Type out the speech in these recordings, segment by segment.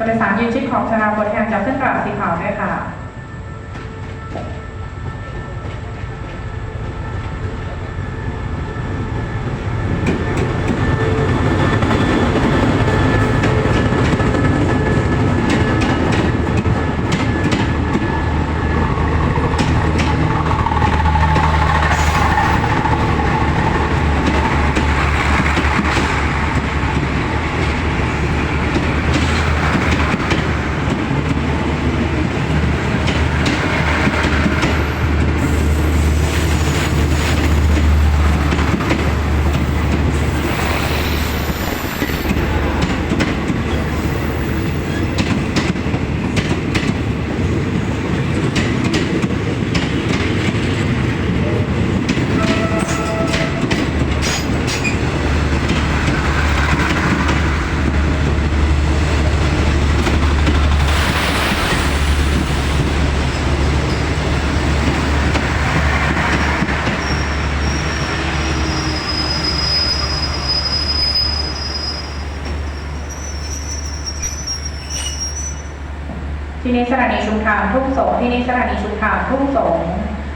ผู้โดยสารยืนชิดขอบชนาบนแทนจากเส้นกราบสีขาวด้วยค่ะ ที่นี้สถานีชุมทางทุ่งสงที่นี้สถานีชุมทางทุ่งสง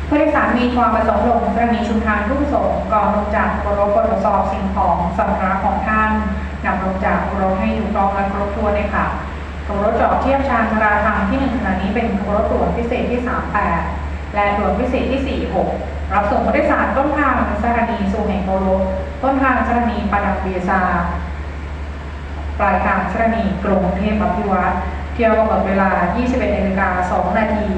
ผู้โดยสารมีความประสงค์ลงสถานีชุมทางทุ่งสงก่อนลงจากรถตรวจสอบสิ่งของสัมภาระของท่านนำลงจากรถให้ถูกต้องและครบถ้วนเลยค่ะขบวนรถจอดเทียบชานชราทางที่หนึ่งขณะนี้เป็นขบวนรถด่วนพิเศษที่ 38 และด่วนพิเศษที่ 46 รับส่งผู้โดยสารต้นทางสถานีสุเหงโกโลต้นทางสถานีปาดังเบียซาปลายทางสถานีกรุงเทพอภิวัตร เที่ยวกำหนดเวลา 21นาฬิกา2นาที